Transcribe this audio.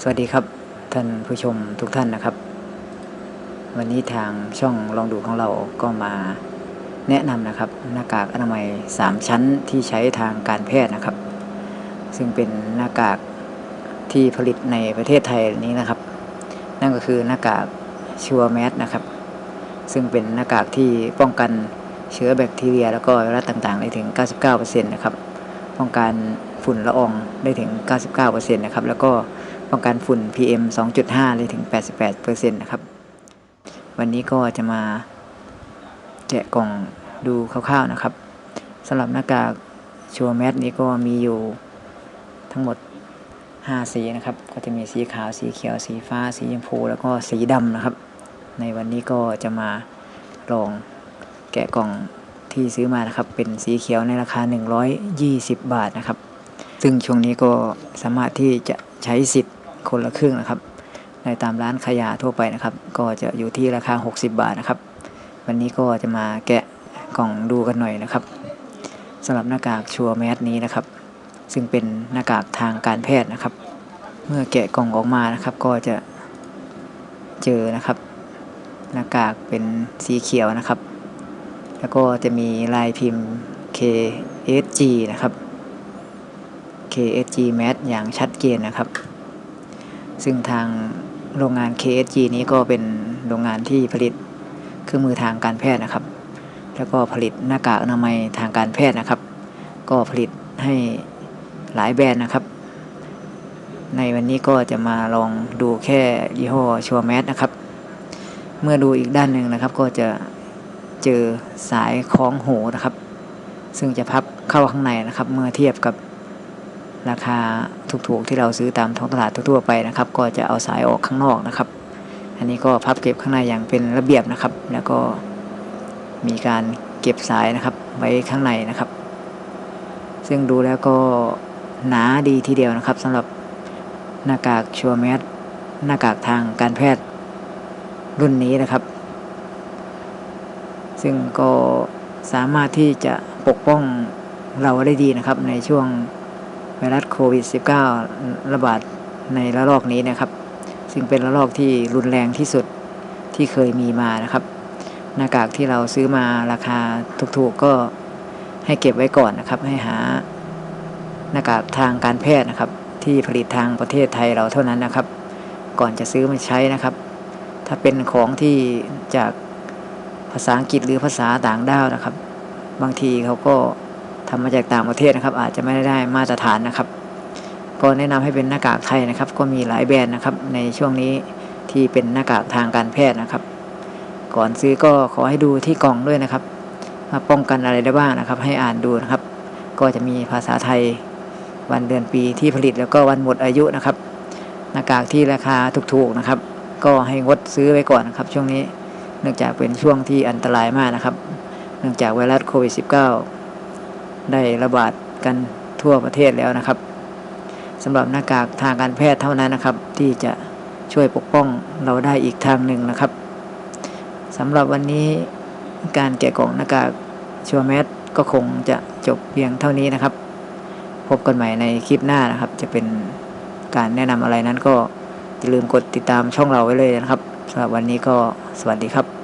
สวัสดีครับท่านผู้ชมทุกท่านนะครับ วันนี้ทางช่องลองดูของเราก็มาแนะนำนะครับหน้ากากอนามัย 3 ชั้นที่ใช้ทางการแพทย์นะครับ ซึ่งเป็นหน้ากากที่ผลิตในประเทศไทยนี้นะครับ นั่นก็คือหน้ากากชัวแมสนะครับ ซึ่งเป็นหน้ากากที่ป้องกันเชื้อแบคทีเรีย แล้วก็ไวรัสต่างๆ ได้ถึง 99%นะครับป้องกันฝุ่นละอองได้ถึง 99%นะครับแล้วก็ ป้องกันฝุ่น PM 2.5ได้ถึง 88%นะครับ วันนี้ก็จะมาแกะกล่องดูคร่าวๆนะครับสำหรับหน้ากากชัวแมสนี้ก็มีอยู่ทั้งหมด 5 สีนะครับ ก็จะมีสีขาว สีเขียว สีฟ้า สีชมพู แล้วก็สีดำนะครับ ในวันนี้ก็จะมาลองแกะกล่องที่ซื้อมานะครับ เป็นสีเขียวในราคา 120 บาทนะครับ ซึ่งช่วงนี้ก็สามารถที่จะใช้สิทธิ์ คนละครึ่งนะครับ ในตามร้านขายยาทั่วไปนะครับ ก็จะอยู่ที่ราคา 60 บาทนะครับ วันนี้ก็จะมาแกะกล่องดูกันหน่อยนะครับสำหรับหน้ากากชัวร์แมสนี้นะครับ ซึ่งเป็นหน้ากากทางการแพทย์นะครับ เมื่อแกะกล่องออกมานะครับ ก็จะเจอนะครับ หน้ากากเป็นสีเขียวนะครับ แล้วก็จะมีลายพิมพ์ KSG นะครับ KSG Mat อย่างชัดเจนนะครับ ซึ่งทางโรงงาน KSG นี้ก็เป็นโรงงานที่ผลิตเครื่องมือทางการแพทย์นะครับ แล้วก็ผลิตหน้ากากอนามัยทางการแพทย์นะครับ ก็ผลิตให้หลายแบรนด์นะครับ ในวันนี้ก็จะมาลองดูแค่ยี่ห้อชัวแมสนะครับ เมื่อดูอีกด้านหนึ่งนะครับ ก็จะเจอสายคล้องหูนะครับ ซึ่งจะพับเข้าข้างในนะครับ เมื่อเทียบกับ ราคาถูกๆที่เราซื้อตามท้องตลาดทั่วๆไปนะครับ ก็จะเอาสายออกข้างนอกนะครับ อันนี้ก็พับเก็บข้างในอย่างเป็นระเบียบนะครับ แล้วก็มีการเก็บสายนะครับไว้ข้างในนะครับ ซึ่งดูแล้วก็หนาดีทีเดียวนะครับสำหรับหน้ากากชัวแมสหน้ากากทางการแพทย์รุ่นนี้นะครับ ซึ่งก็สามารถที่จะปกป้องเราได้ดีนะครับในช่วง ไวรัสโควิด -19 ระบาดในระลอกนี้นะครับ ซึ่งเป็นระลอกที่รุนแรงที่สุดที่เคยมีมานะครับ หน้ากากที่เราซื้อมาราคาถูกๆก็ให้เก็บไว้ก่อนนะครับ ให้หาหน้ากากทางการแพทย์นะครับ ที่ผลิตทางประเทศไทยเราเท่านั้นนะครับ ก่อนจะซื้อมาใช้นะครับ ถ้าเป็นของที่จากภาษาอังกฤษหรือภาษาต่างด้าวนะครับ บางทีเขาก็ ทำมาจากต่างประเทศนะครับ อาจจะไม่ได้มาตรฐานนะครับ ก็แนะนำให้เป็นหน้ากากไทยนะครับ ก็มีหลายแบรนด์นะครับ ในช่วงนี้ที่เป็นหน้ากากทางการแพทย์นะครับ ก่อนซื้อก็ขอให้ดูที่กล่องด้วยนะครับว่าป้องกันอะไรได้บ้างนะครับ ให้อ่านดูนะครับ ก็จะมีภาษาไทยวันเดือนปีที่ผลิตแล้วก็วันหมดอายุนะครับ หน้ากากที่ราคาถูกๆนะครับ ก็ให้งดซื้อไว้ก่อนนะครับ ช่วงนี้เนื่องจากเป็นช่วงที่อันตรายมากนะครับ เนื่องจากไวรัสโควิด -19 ได้ระบาดกันทั่วประเทศแล้วนะครับสำหรับหน้ากากทางการแพทย์เท่านั้นนะครับ ที่จะช่วยปกป้องเราได้อีกทางหนึ่งนะครับสำหรับวันนี้การแกะกล่องหน้ากากชัวแมสก็คงจะจบเพียงเท่านี้นะครับ พบกันใหม่ในคลิปหน้านะครับ จะเป็นการแนะนำอะไรนั้นก็อย่าลืมกดติดตามช่องเราไว้เลยนะครับสำหรับวันนี้ก็สวัสดีครับ